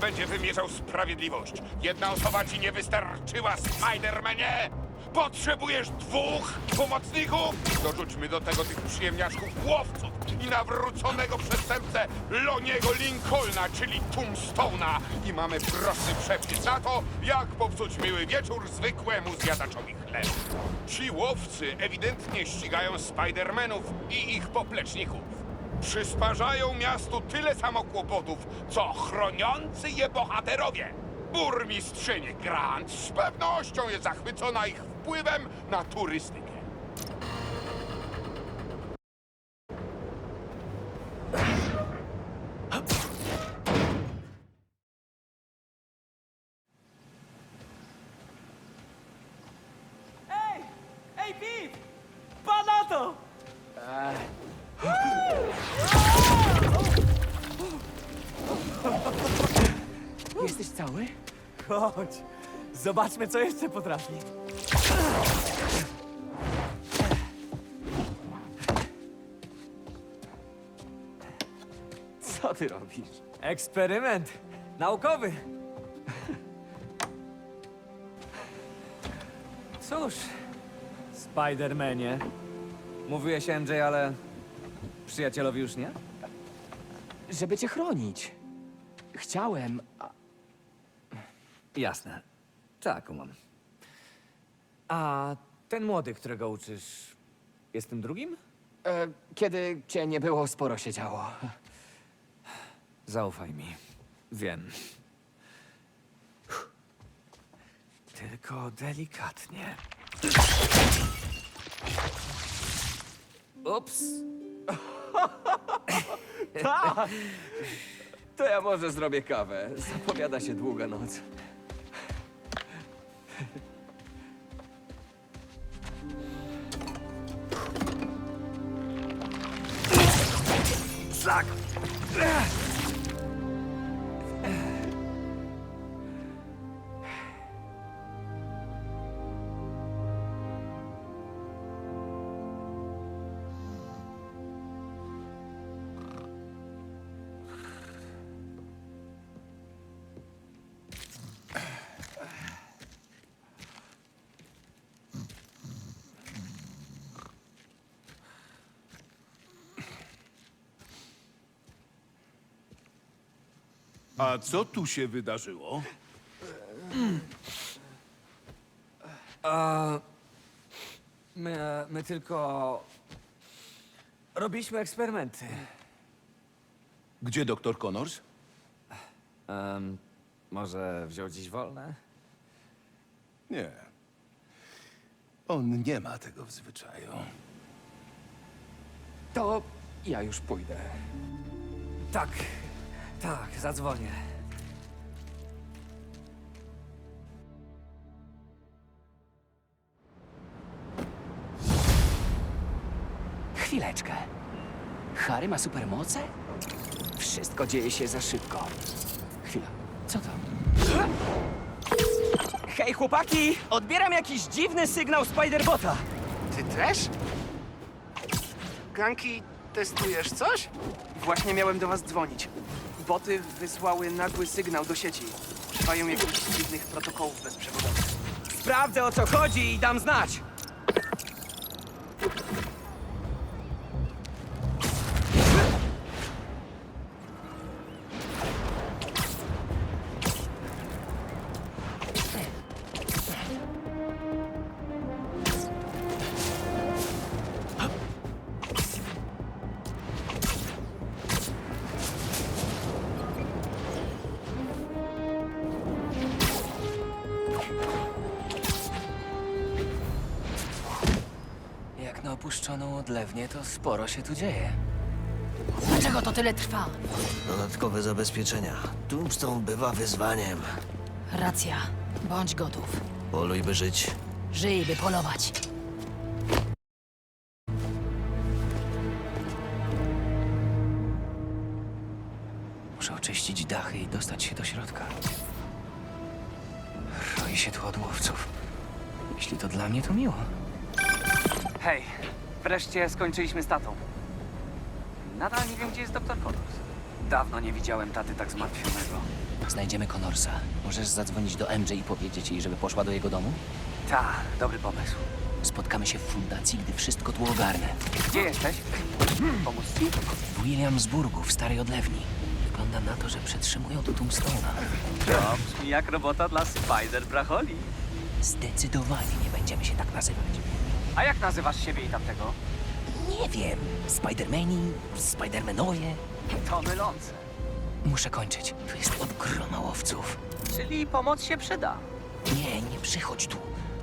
będzie wymierzał sprawiedliwość. Jedna osoba ci nie wystarczyła, Spidermanie! Potrzebujesz dwóch pomocników? Dorzućmy do tego tych przyjemniaszków łowców i nawróconego przestępcę Loniego Lincolna, czyli Tombstone'a. I mamy prosty przepis na to, jak popsuć miły wieczór zwykłemu zjadaczowi chleb. Ci łowcy ewidentnie ścigają Spidermanów i ich popleczników. Przysparzają miastu tyle samo kłopotów, co chroniący je bohaterowie. Burmistrzyni Grant z pewnością jest zachwycona ich wpływem na turystykę. Chodź, zobaczmy, co jeszcze potrafi. Co ty robisz? Eksperyment naukowy. Cóż, Spidermanie. Mówiłeś MJ, ale przyjacielowi już nie? Żeby cię chronić. Chciałem, Jasne. Tak, umam. A ten młody, którego uczysz, jest tym drugim? e, kiedy cię nie było, sporo się działo. Zaufaj mi. Wiem. Tylko delikatnie. Ups. To ja może zrobię kawę. Zapowiada się długa noc. Tak. A co tu się wydarzyło? My, my tylko robiliśmy eksperymenty. Gdzie doktor Connors? Em, może wziął dziś wolne? Nie. On nie ma tego w zwyczaju. To ja już pójdę. Tak, tak, zadzwonię. Chwileczkę. Harry ma supermoce? Wszystko dzieje się za szybko. Chwila. Co to? Hej, chłopaki! Odbieram jakiś dziwny sygnał Spiderbota. Ty też? Ganki, testujesz coś? Właśnie miałem do was dzwonić. Boty wysłały nagły sygnał do sieci. Używają jakichś dziwnych protokołów bezprzewodowych. Sprawdzę o co chodzi i dam znać. Sporo się tu dzieje. Dlaczego to tyle trwa? Dodatkowe zabezpieczenia. Tombstone bywa wyzwaniem. Racja. Bądź gotów. Poluj by żyć. Żyj, by polować. Muszę oczyścić dachy i dostać się do środka. Roi się tu od łowców. Jeśli to dla mnie, to miło. Hej, wreszcie skończyliśmy z tatą. Nadal nie wiem, gdzie jest doktor Connors. Dawno nie widziałem taty tak zmartwionego. Znajdziemy Connorsa, możesz zadzwonić do MJ i powiedzieć jej, żeby poszła do jego domu? Ta, dobry pomysł. Spotkamy się w fundacji, gdy wszystko tu ogarnę. Gdzie jesteś? Pomóc ci? W Williamsburgu, w starej odlewni. Wygląda na to, że przetrzymują tu Tombstone'a. To brzmi jak robota dla Spider Bracholi. Zdecydowanie nie będziemy się tak nazywać. A jak nazywasz siebie i tamtego? Nie wiem. Spidermani, Spidermanowie. To mylące. Muszę kończyć. Tu jest od groma łowców. Czyli pomoc się przyda. Nie, nie przychodź tu.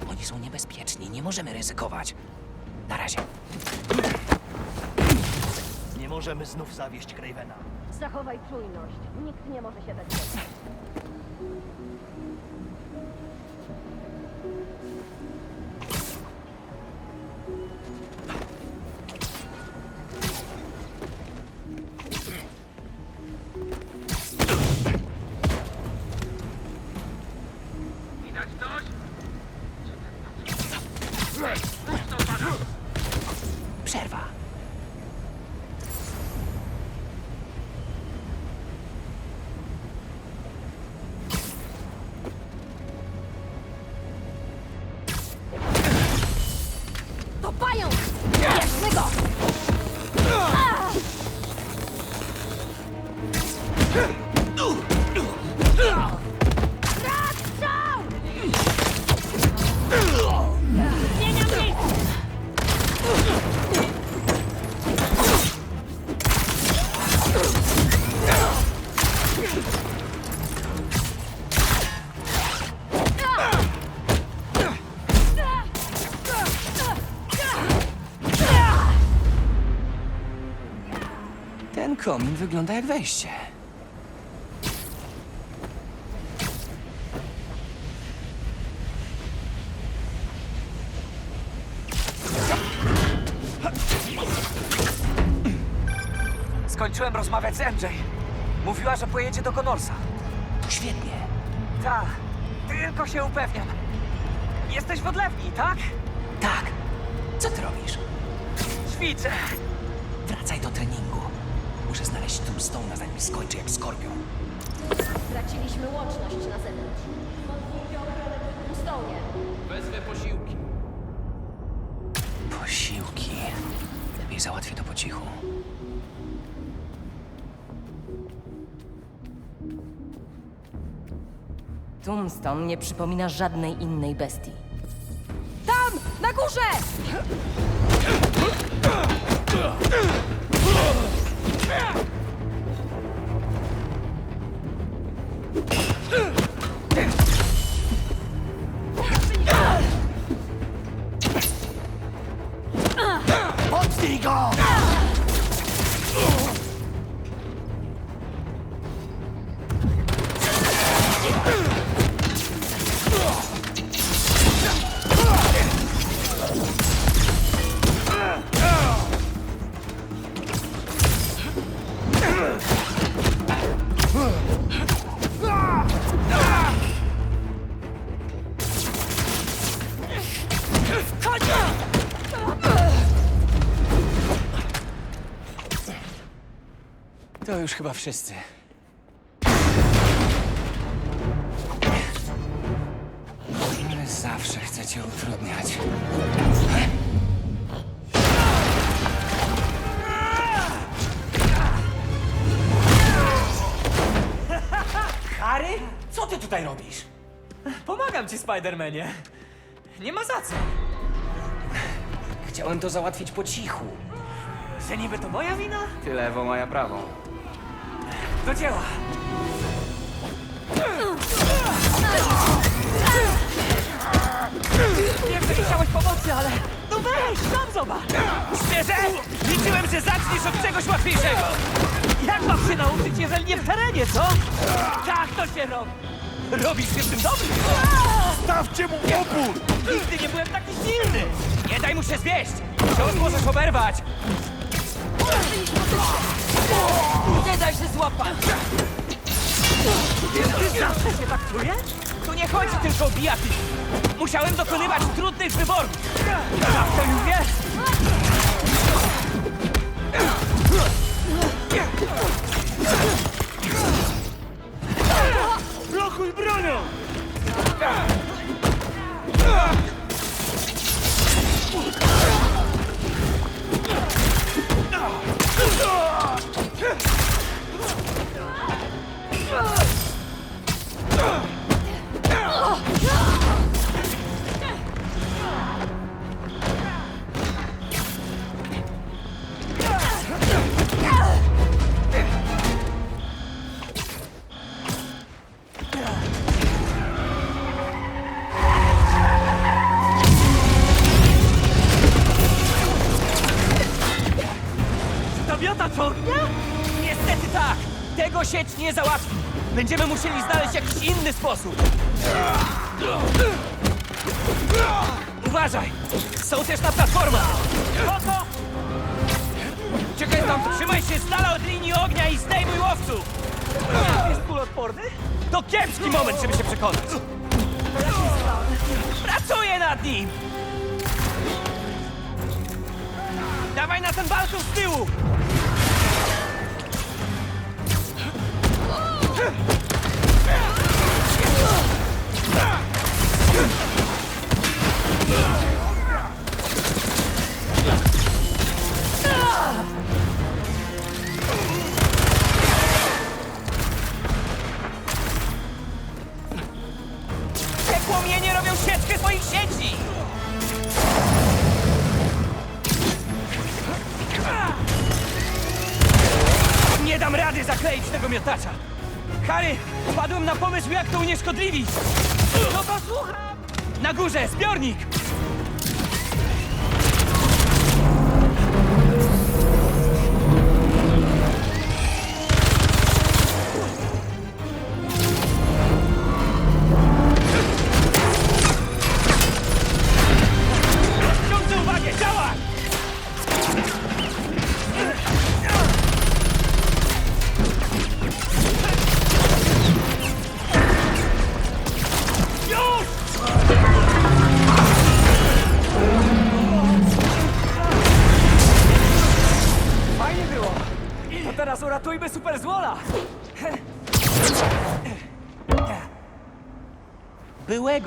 Oni są niebezpieczni, nie możemy ryzykować. Na razie. Nie możemy znów zawieść Cravena. Zachowaj czujność. Nikt nie może się dać Ten komin wygląda jak wejście. Skończyłem rozmawiać z MJ. Mówiła, że pojedzie do Connorsa. To świetnie. Tak, tylko się upewniam. Jesteś w odlewni, tak? Tak. Co ty robisz? Ćwiczę. Wracaj do treningu. Muszę znaleźć Tombstone'a, zanim skończy jak skorpion. Straciliśmy łączność na zewnątrz. Pozwólcie ochronę w Stołnie. Posiłki. Lepiej załatwię to po cichu. Tombstone nie przypomina żadnej innej bestii. Tam! Na górze! Już chyba wszyscy. Ale zawsze chcecie utrudniać. Harry? Co ty tutaj robisz? Pomagam ci, Spidermanie. Nie ma za co. Chciałem to załatwić po cichu. Że niby to moja wina? Ty lewo, moja prawą. Do dzieła. Wiem, że nie chciałeś pomocy, ale... No weź, sam zobacz! Szczerze? Liczyłem, że zaczniesz od czegoś łatwiejszego. Jak mam się nauczyć, jeżeli nie w terenie, co? Tak to się robi. Robisz się w tym dobry. Stawcie mu opór! Nigdy nie byłem taki silny. Nie daj mu się zwieść. Wciąż możesz oberwać. Nie daj się złapać! Ty zawsze się tak czujesz? Tu nie chodzi tylko o bijatyk. Musiałem dokonywać trudnych wyborów. To już wiesz? Atakuj bronią! Będziemy musieli znaleźć jakiś inny sposób! Uważaj! Są też na platformach! Oto! Czekaj tam, trzymaj się z dala od linii ognia i zdejmuj łowców! Jest kulodporny? To kiepski moment, żeby się przekonać! Pracuję nad nim! Dawaj na ten balkon z tyłu! Te płomienie robią sieczkę swoich sieci! Nie dam rady zakleić tego miotacza! Harry, wpadłem na pomysł, jak to unieszkodliwić! No to słucham! Na górze, zbiornik!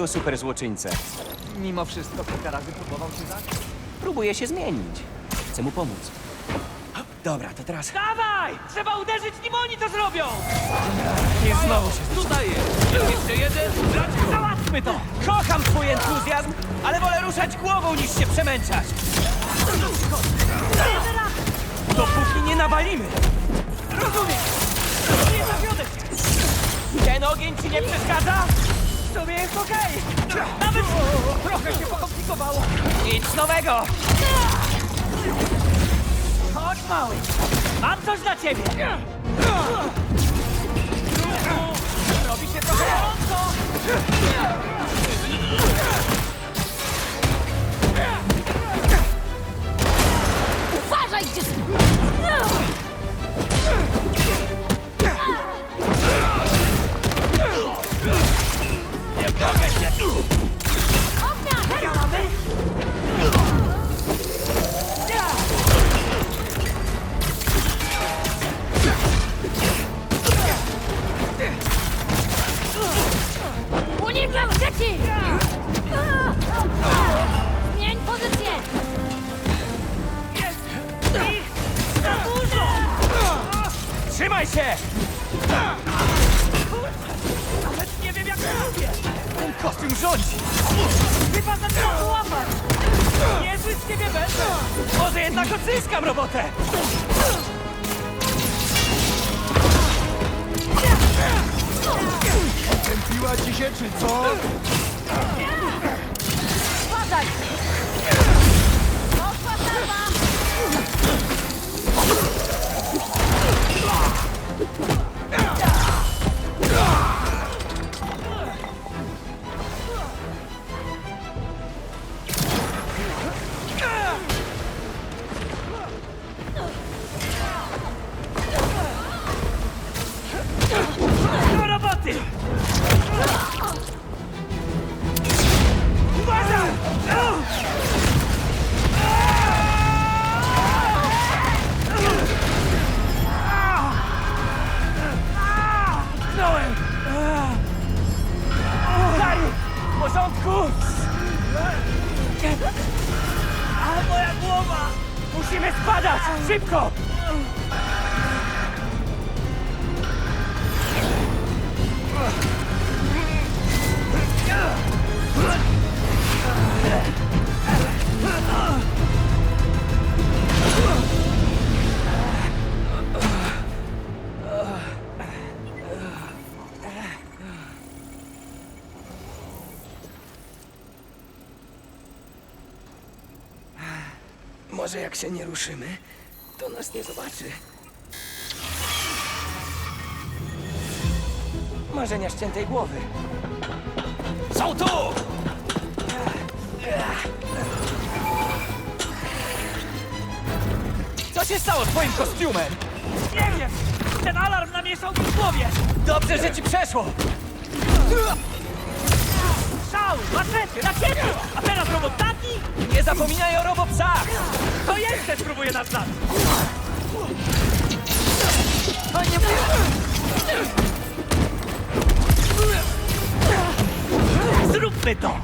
Super złoczyńcę. Mimo wszystko kilka razy próbował cię zabić. Próbuję się zmienić. Chcę mu pomóc. Dobra, to teraz... Dawaj! Trzeba uderzyć nim, oni to zrobią! Nie znowu się tutaj Jeszcze jeden, załatwmy to! Kocham twój entuzjazm, ale wolę ruszać głową niż się przemęczać! Dopóki nie nawalimy! Rozumiem! Nie zawiodę cię! Ten ogień ci nie przeszkadza? W sumie jest okej! Nawet trochę się pokomplikowało! Nic nowego! Chodź, mały! Mam coś dla ciebie! Robi się trochę gorąco! Dzieci! Zmień pozycję! Za dużo! Trzymaj się! Nawet nie wiem jak to robię! Ten kostium rządzi! Chyba zaczynam łapać! Niezły z ciebie będę! Może jednak odzyskam robotę! Piła ci się, czy co? Może jak się nie ruszymy, to nas nie zobaczy. Marzenia ściętej głowy. Są tu! Co się stało z twoim kostiumem? Nie wiem! Ten alarm namieszał mi w głowie! Dobrze, że ci przeszło! Szał, maczety, rakiety! A teraz robotaki? Nie zapominaj o robopsach! To jeszcze spróbuję nas zabić! O nie Zróbmy to!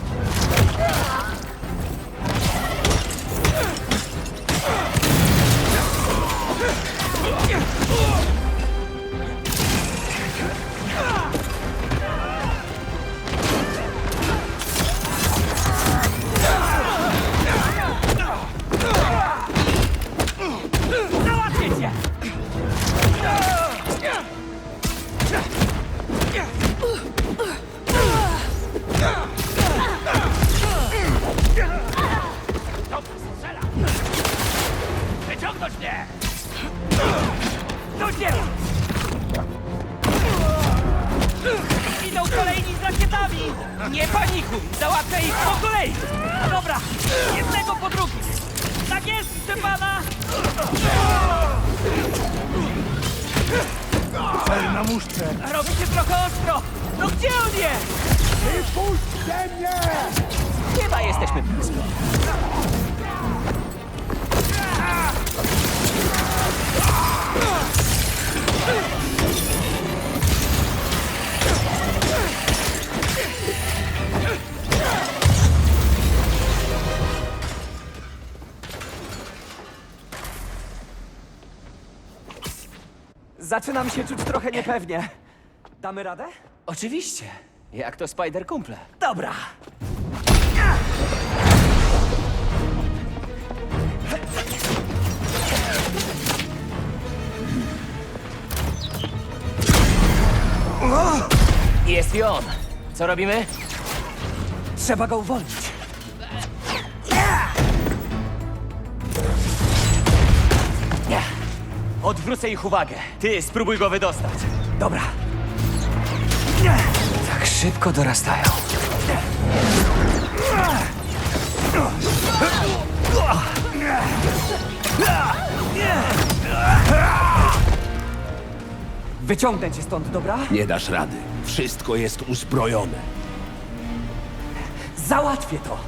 Zaczynam się czuć trochę niepewnie. Damy radę? Oczywiście. Jak to Spider kumple. Dobra. Jest i on. Co robimy? Trzeba go uwolnić. Odwrócę ich uwagę. Ty spróbuj go wydostać. Dobra. Tak szybko dorastają. Wyciągnę cię stąd, dobra? Nie dasz rady. Wszystko jest uzbrojone. Załatwię to!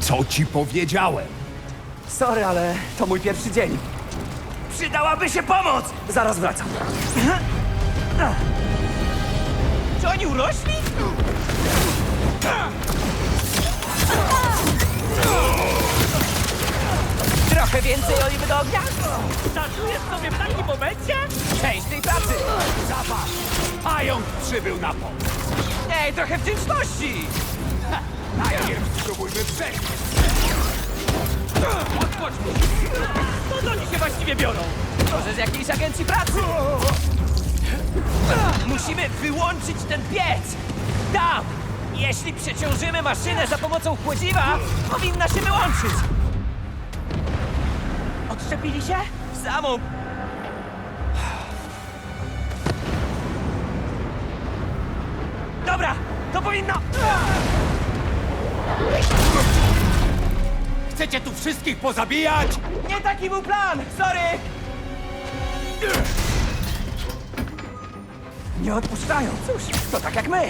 Co ci powiedziałem? Sorry, ale to mój pierwszy dzień. Przydałaby się pomoc! Zaraz wracam. Czy oni urośli? Trochę więcej oliwy do ognia? Startujesz sobie w takim momencie? Część tej pracy! Zobacz! Pająk przybył na pomoc. Ej, trochę wdzięczności! Najpierw spróbujmy przejść. Tu! Skąd oni się właściwie biorą? Może z jakiejś agencji pracy? Musimy wyłączyć ten piec! Tam! Jeśli przeciążymy maszynę za pomocą chłodziwa, powinna się wyłączyć! Odczepili się? W samą... Dobra! To powinno... Chcecie tu wszystkich pozabijać? Nie taki był plan! Sorry! Nie odpuszczają. Cóż, to tak jak my.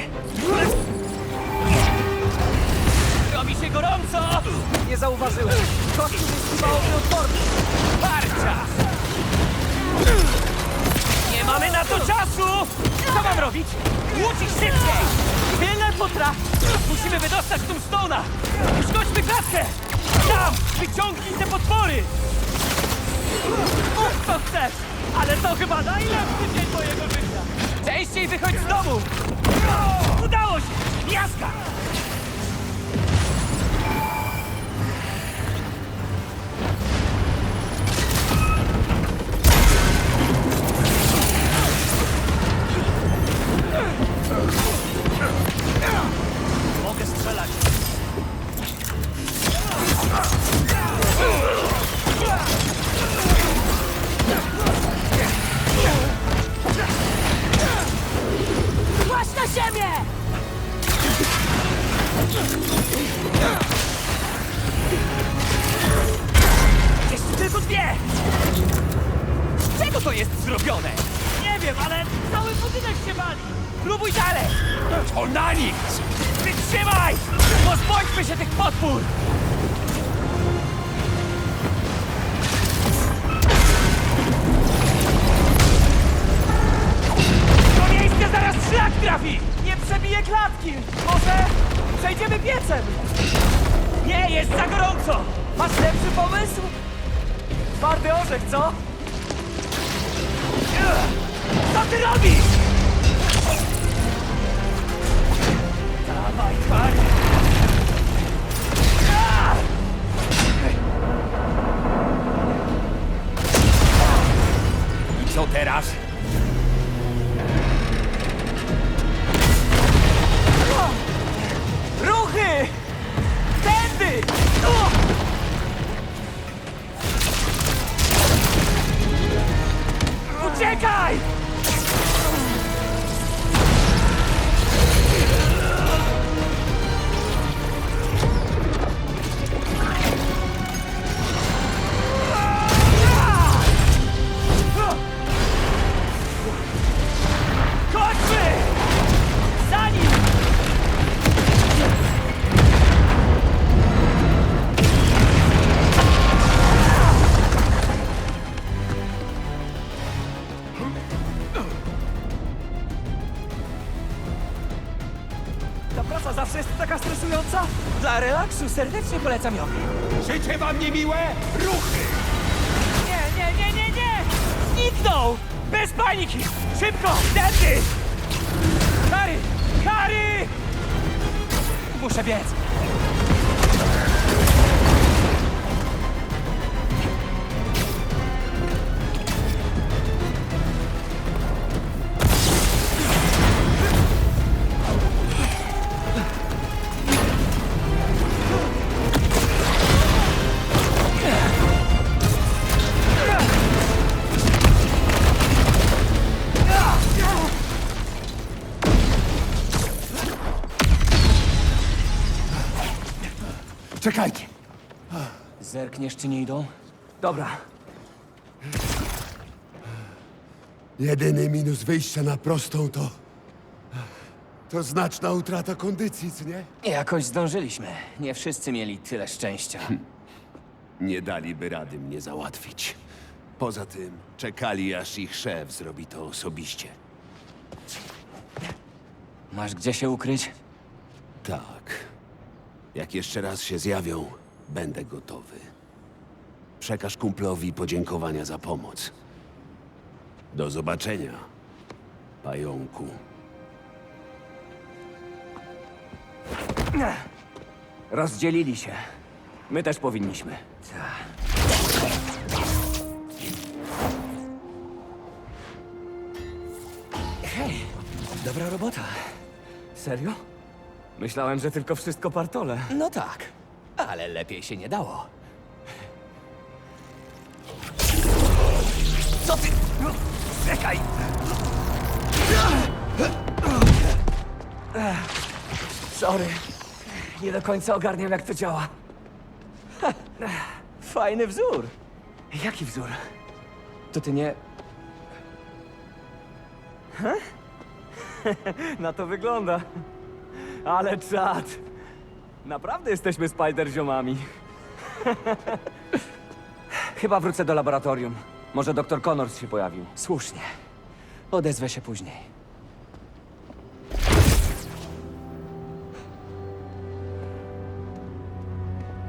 Robi się gorąco! Nie zauważyłem. Kościół jest chyba odporny. Parcia! Nie mamy na to czasu! Co mam robić? Łucić szybciej! Tyle potrafi! Musimy wydostać Tombstone'a! Uszkodźmy klatkę! Tam! Wyciągnij te potwory! Mów co chcesz! Ale to chyba najlepszy dzień mojego życia! Częściej wychodź z domu! Udało się! Miazga! Na ziemię! Jest tylko dwie! Z czego to jest zrobione? Nie wiem, ale cały budynek się wali! Próbuj dalej! To na nich! Wytrzymaj! Pozbądźmy się tych potwór! Trafi! Nie przebije klatki! Może przejdziemy piecem? Nie, jest za gorąco! Masz lepszy pomysł? Twardy orzech, co? Co ty robisz? Dawaj! Ah! I co teraz? Guys. Serdecznie polecam ją. Życie wam niemiłe? Ruchy! Nie, nie, nie, nie, nie! Zniknął! Bez paniki! Szybko! Tędy! Harry! Harry! Muszę biec. Zerkniesz, czy nie idą? Dobra, Jedyny minus wyjścia na prostą to... To znaczna utrata kondycji, co nie? Jakoś zdążyliśmy. Nie wszyscy mieli tyle szczęścia. Nie daliby rady mnie załatwić. Poza tym czekali, aż ich szef zrobi to osobiście. Masz gdzie się ukryć? Tak. Jak jeszcze raz się zjawią, będę gotowy. Przekaż kumplowi podziękowania za pomoc. Do zobaczenia, pająku. rozdzielili się. My też powinniśmy. Hej, dobra robota. Serio? Myślałem, że tylko wszystko partole. No tak, ale lepiej się nie dało. Co ty? Czekaj! Sorry. Nie do końca ogarniam, jak to działa. Fajny wzór. Jaki wzór? To ty nie... Na to wygląda. Ale czad. Naprawdę jesteśmy Spider-ziomami. Chyba wrócę do laboratorium. Może doktor Connors się pojawił. Słusznie. Odezwę się później.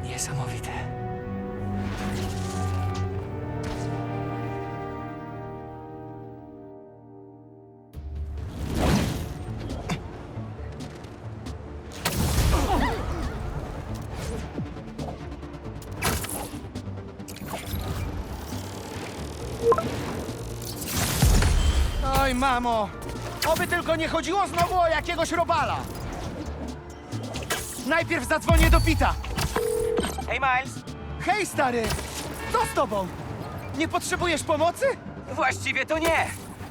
Niesamowite. Oj, mamo! Oby tylko nie chodziło znowu o jakiegoś robala! Najpierw zadzwonię do Pita. Hej, Miles! Hej, stary! Co z tobą? Nie potrzebujesz pomocy? Właściwie to nie!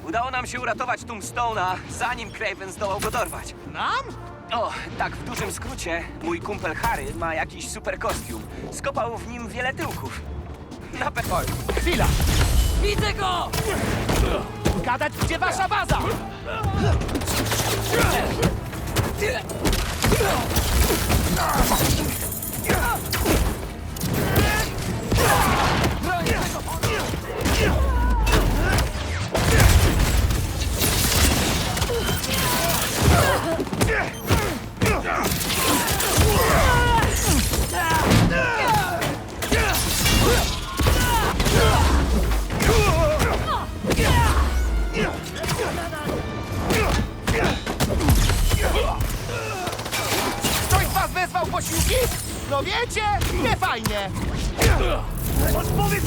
Udało nam się uratować Tombstone'a, zanim Craven zdołał go dorwać. Nam? O, tak w dużym skrócie, mój kumpel Harry ma jakiś super kostium. Skopał w nim wiele tyłków. Na pewno. Chwila! Widzę go! Gadać, gdzie wasza baza! Ktoś No wiecie, nie fajnie! Odpowiedz!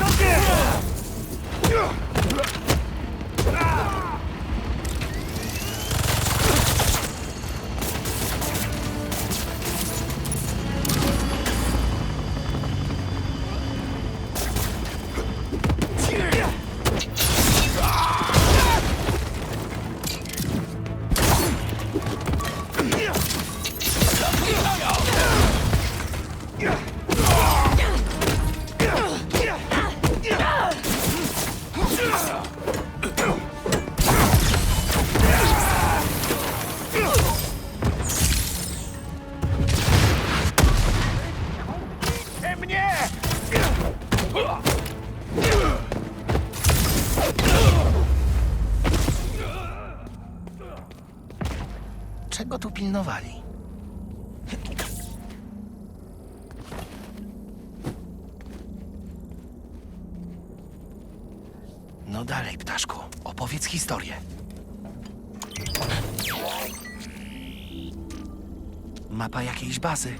Bazy.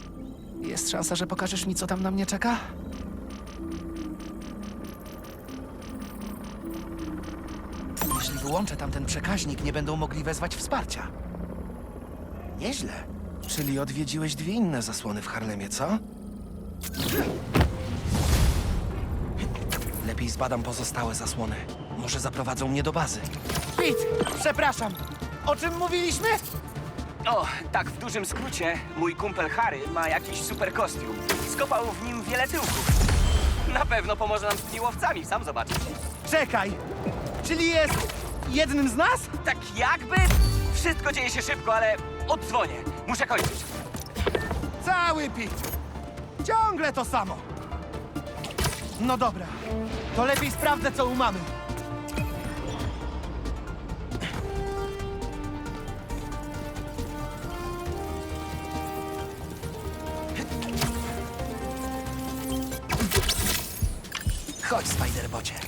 Jest szansa, że pokażesz mi, co tam na mnie czeka? Jeśli wyłączę tamten przekaźnik, nie będą mogli wezwać wsparcia. Nieźle. Czyli odwiedziłeś dwie inne zasłony w Harlemie, co? Lepiej zbadam pozostałe zasłony. Może zaprowadzą mnie do bazy. Pete, przepraszam. O czym mówiliśmy? O, tak w dużym skrócie, mój kumpel Harry ma jakiś super kostium. Skopał w nim wiele tyłków. Na pewno pomoże nam z tymi łowcami, sam zobaczysz. Czekaj. Czyli jest jednym z nas? Tak jakby wszystko dzieje się szybko, ale oddzwonię. Muszę kończyć. Cały Pete. Ciągle to samo. No dobra. To lepiej sprawdzę, co u mamy. Chodź, Spiderbocie.